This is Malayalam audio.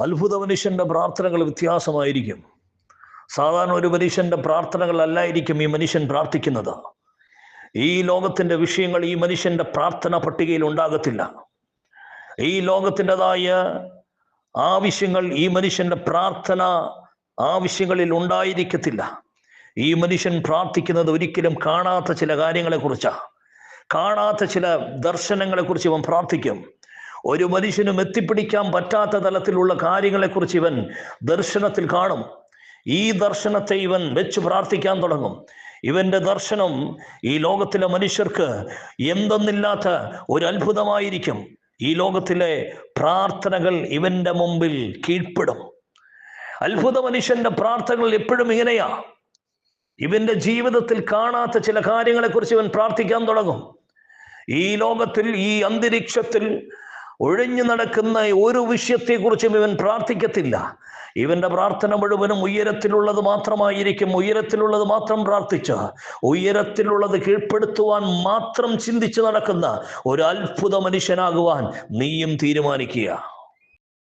അത്ഭുത മനുഷ്യന്റെ പ്രാർത്ഥനകൾ വ്യത്യാസമായിരിക്കും. സാധാരണ ഒരു മനുഷ്യന്റെ പ്രാർത്ഥനകളല്ലായിരിക്കും ഈ മനുഷ്യൻ പ്രാർത്ഥിക്കുന്നത്. ഈ ലോകത്തിന്റെ വിഷയങ്ങൾ ഈ മനുഷ്യന്റെ പ്രാർത്ഥന പട്ടികയിൽ ഉണ്ടാകത്തില്ല. ഈ ലോകത്തിന്റെതായ ആവശ്യങ്ങൾ ഈ മനുഷ്യന്റെ പ്രാർത്ഥന ആവശ്യങ്ങളിൽ ഉണ്ടായിരിക്കത്തില്ല. ഈ മനുഷ്യൻ പ്രാർത്ഥിക്കുന്നത് ഒരിക്കലും കാണാത്ത ചില കാര്യങ്ങളെക്കുറിച്ചാണ് കാണാത്ത ചില ദർശനങ്ങളെക്കുറിച്ച് ഇവൻ പ്രാർത്ഥിക്കും. ഒരു മനുഷ്യനും എത്തിപ്പിടിക്കാൻ പറ്റാത്ത തലത്തിലുള്ള കാര്യങ്ങളെക്കുറിച്ച് ഇവൻ ദർശനത്തിൽ കാണും. ഈ ദർശനത്തെ ഇവൻ വെച്ച് പ്രാർത്ഥിക്കാൻ തുടങ്ങും. ഇവന്റെ ദർശനം ഈ ലോകത്തിലെ മനുഷ്യർക്ക് എന്തെന്നില്ലാത്ത ഒരു അത്ഭുതമായിരിക്കും ഈ ലോകത്തിലെ പ്രാർത്ഥനകൾ ഇവന്റെ മുമ്പിൽ കീഴ്പ്പെടും. അത്ഭുത മനുഷ്യന്റെ പ്രാർത്ഥനകൾ എപ്പോഴും ഇങ്ങനെയാ. ഇവന്റെ ജീവിതത്തിൽ കാണാത്ത ചില കാര്യങ്ങളെക്കുറിച്ച് ഇവൻ പ്രാർത്ഥിക്കാൻ തുടങ്ങും. ഈ ലോകത്തിൽ ഈ അന്തരീക്ഷത്തിൽ ഒഴിഞ്ഞു നടക്കുന്ന ഒരു വിഷയത്തെക്കുറിച്ചും ഇവൻ പ്രാർത്ഥിക്കത്തില്ല. ഇവന്റെ പ്രാർത്ഥന മുഴുവനും ഉയരത്തിലുള്ളത് മാത്രമായിരിക്കും. ഉയരത്തിലുള്ളത് മാത്രം പ്രാർത്ഥിച്ച് ഉയരത്തിലുള്ളത് കീഴ്പ്പെടുത്തുവാൻ മാത്രം ചിന്തിച്ച് നടക്കുന്ന ഒരു അത്ഭുത മനുഷ്യനാകുവാൻ നീയും തീരുമാനിക്കുക.